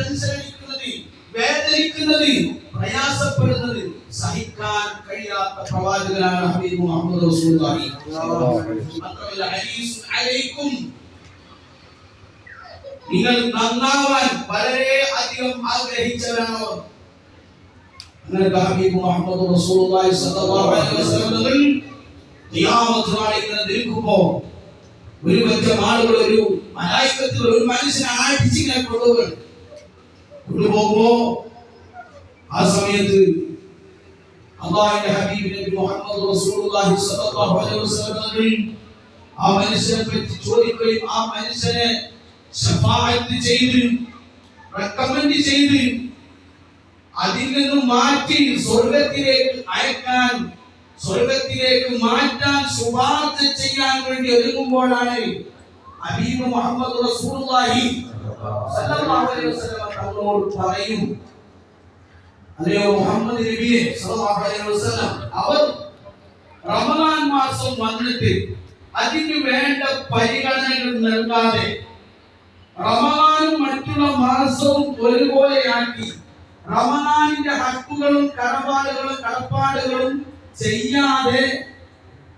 Tension അടിക്കുന്നത് വേദനിക്കുന്നത് പ്രയാസപ്പെടുന്നത് സഹിക്കാൻ കഴിയാത്ത പ്രവാചകനാണ് ഹബീബ് മുഹമ്മദ് റസൂലുള്ളാഹി. മാത്രമല്ല ഹദീസ് അലൈക്കും. നിങ്ങൾ നന്നാവാൻ വളരെ അധികം ആഗ്രഹിച്ചവരാണ് റസൂലുള്ളാഹി അലൈഹി വസല്ലം ഒരു ഒരു ഒരു മനുഷ്യനെ ആട്ടിച്ചിങ്ങനെ കൊണ്ടുപോകുമ്പോ ആ സമയത്ത് അള്ളാഹിന്റെ ഹബീബ് നബി മുഹമ്മദ് റസൂലുള്ളാഹി സ്വല്ലല്ലാഹു അലൈഹി വസല്ലം ആ മനുഷ്യനെ പറ്റി ആ മനുഷ്യനെ ശഫാഅത്ത് ചെയ്ത് റെക്കമെൻഡ് ചെയ്ത് അതിൽ മാറ്റി സ്വർഗത്തിലേക്ക് അയക്കാൻ സ്വർഗത്തിലേക്ക് മാറ്റാൻ ശുപാർശ ചെയ്യാൻ വേണ്ടി ഒരുങ്ങുമ്പോഴാണ് ഹബീബ് മുഹമ്മദ് റസൂലുള്ളാഹി തങ്ങളോട് പറയും. അല്ലയോ മുഹമ്മദ് നബിയെ അവർ റമദാൻ മാസം വന്നിട്ട് അതിന് വേണ്ട പരിഗണനകൾ നൽകാതെ റമദാനും മറ്റുള്ള മാസവും ഒരുപോലെയാക്കി റമദാനിന്റെ ഹക്കുകളും കടപാടുകളും കടപ്പാടുകളും ചെയ്യാതെ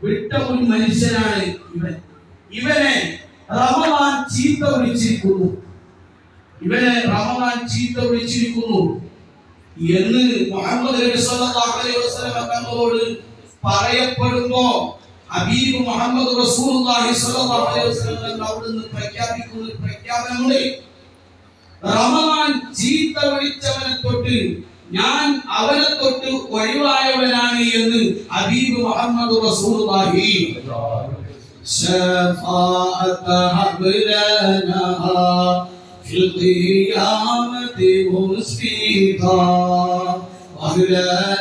വിട്ട ഒരു മനുഷ്യനാണ് ഇവൻ. ഇവനെ റമദാൻ ചീത്ത വിളിച്ചിരിക്കുന്നു. ഇവനെ റമദാൻ ചീത്ത വിളിച്ചിരിക്കുന്നു എന്ന് മുഹമ്മദ് നബി അലൈഹി വസല്ലം തങ്ങളോട് പറയപ്പെടുമ്പോ ഹബീബ് മുഹമ്മദ് റസൂലുള്ളാഹി സല്ലല്ലാഹു അലൈഹി വസല്ലം തങ്ങൾ അവിടുന്ന് പ്രഖ്യാപിക്കുന്ന ഒരു പ്രഖ്യാപനമുണ്ട്. റമദാൻ ചീത്ത വിളിച്ചവനെ തൊട്ട് ഞാൻ അവനെ തൊട്ട് ഒഴിവായവനാണ് എന്ന് ഹബീബ് മുഹമ്മദ് റസൂലുള്ളാഹി സ്വല്ലല്ലാഹി ശഫാഅത്ത് ഹബ്ലനാ في القيامة مسفيقا وأهلنا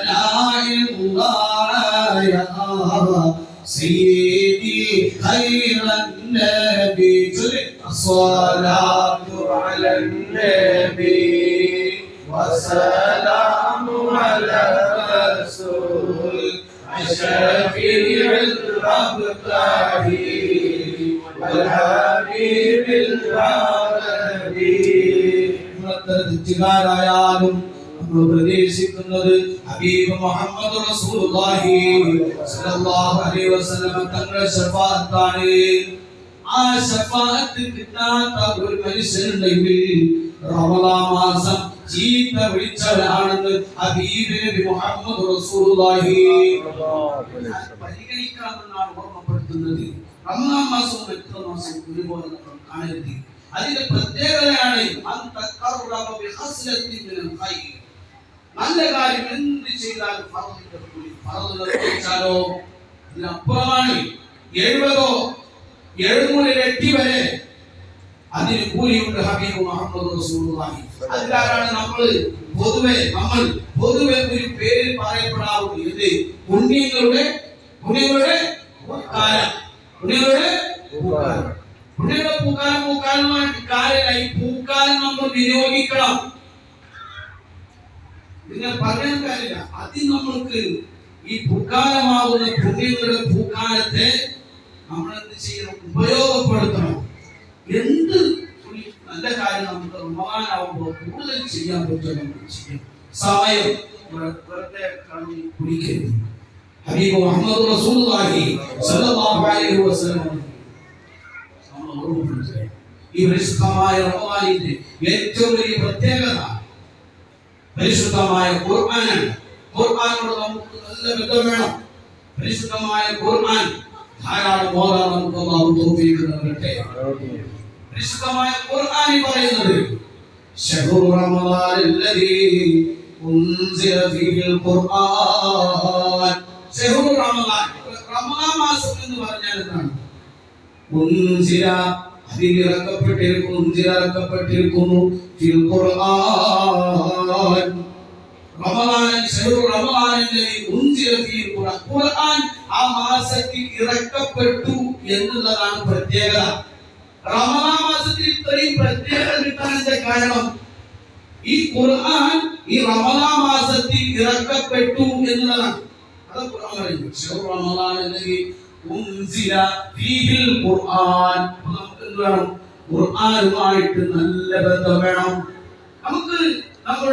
الله يا سيدي خير النبي. الصلاة على النبي والسلام على الرسول الشفيع الأبطال والحبيب നമ്മളെത്ര തെറ്റുകാരായാലും നമ്മൾ പ്രതീക്ഷിക്കുന്നത് ഹബീബ് മുഹമ്മദ് റസൂലുള്ളാഹി സ്വല്ലല്ലാഹു അലൈഹി വസല്ലം തങ്ങളുടെ ശഫാഅത്താണ്. ആ ശഫാഅത്ത് കിട്ടാത്ത ഒരു മനുഷ്യനുണ്ടെങ്കിൽ റമദാൻ മാസം ചീത്ത വിളിച്ചവരാണെന്ന് ഹബീബ് നബി മുഹമ്മദ് റസൂലുള്ളാഹി പരിഗണിക്കാമെന്നാണ് ഓർമ്മപ്പെടുത്തുന്നത്. റമദാൻ മാസവും എത്ര മാസം ഒരുപോലെ കാണരുത്. അതിന്റെ പ്രത്യേകതയാണ് നല്ല കാര്യം എന്ത് ചെയ്താലും നിർവഹിച്ചാലോ ഇതിനപ്പുറമാണ് എഴുപതോ എഴുന്നൂറ് എട്ടി വരെ അതിന് കൂലിയുണ്ട് ഹബീബ് മുഹമ്മദ് റസൂലുള്ളാഹി. അതിലാണ് നമ്മൾ പൊതുവെ നമ്മൾ. പൊതുവെ ഒരു പേരിൽ പറയപ്പെടാറുണ്ട്. ഇത് പുണ്യങ്ങളുടെ പുണ്യങ്ങളുടെ കാലം പുണ്യങ്ങളുടെ പൂക്കാലം പുണ്യങ്ങളുടെ പൂക്കാലം പൂക്കാലമായിട്ട് കാര്യമില്ല ഈ പൂക്കാലം നമ്മൾ വിനിയോഗിക്കണം. നിങ്ങൾ പറയാൻ കാര്യമില്ല. അതിന് നമ്മൾക്ക് ഈ പൂക്കാലമാവുന്ന പുണ്യങ്ങളുടെ പൂക്കാലത്തെ നമ്മൾ എന്ത് ചെയ്യണം? ഉപയോഗപ്പെടുത്തണം. എന്ത് നല്ല കാര്യം നമുക്ക് റമദാനാവുമ്പോൾ കൂടുതൽ ചെയ്യാൻ പറ്റും നമ്മൾ ചെയ്യണം സമയം വെറു- വെറുതെ കളഞ്ഞ് കുടിക്കരുത്. ഹബീബ് മുഹമ്മദ് റസൂലുള്ളാഹി സ്വല്ലല്ലാഹു അലൈഹി വസല്ലം നമുക്ക് ഈ പരിശുദ്ധമായ റഹ്മാനിന്റെ ഏറ്റവും വലിയ പ്രത്യേകത പരിശുദ്ധമായ ഖുർആനാണ്. ഖുർആനോട് നമുക്ക് നല്ല ബന്ധം വേണം. പരിശുദ്ധമായ ഖുർആൻ ധാരാളം ഓതാൻ നമുക്ക് അള്ളാഹു പരിശുദ്ധമായ ഖുർആനിൽ പറയുന്നത് ശഹുർ റമദാൻ അല്ലദീ ഉൻസില ഫീഹിൽ ഖുർആൻ. ശഹുർ റമദാൻ എന്ന് പറഞ്ഞാൽ എന്താണ്? ഉൻസില അതിൽ ഇറക്കപ്പെട്ടിരിക്കുന്നു ഉൻസില ഇറക്കപ്പെട്ടിരിക്കുന്നു ഫിൽ ഖുർആൻ. ആ മാസത്തിൽ ഇറക്കപ്പെട്ടു എന്നുള്ളതാണ് പ്രത്യേകത. റമദാൻ മാസത്തിൽ ഇത്രയും പ്രത്യേകത കിട്ടാനതിന്റെ കാരണം ഈ ഖുർആൻ ഈ റമദാൻ മാസത്തിൽ ഇറക്കപ്പെട്ടു എന്നുള്ളതാണ്. അത് ഖുർആൻ പറയുന്നു റമദാൻ അല്ലെങ്കിൽ നമുക്ക് എന്ത് വേണം? ഖുർആനുമായിട്ട് നല്ല ബന്ധം വേണം. നമുക്ക് നമ്മുടെ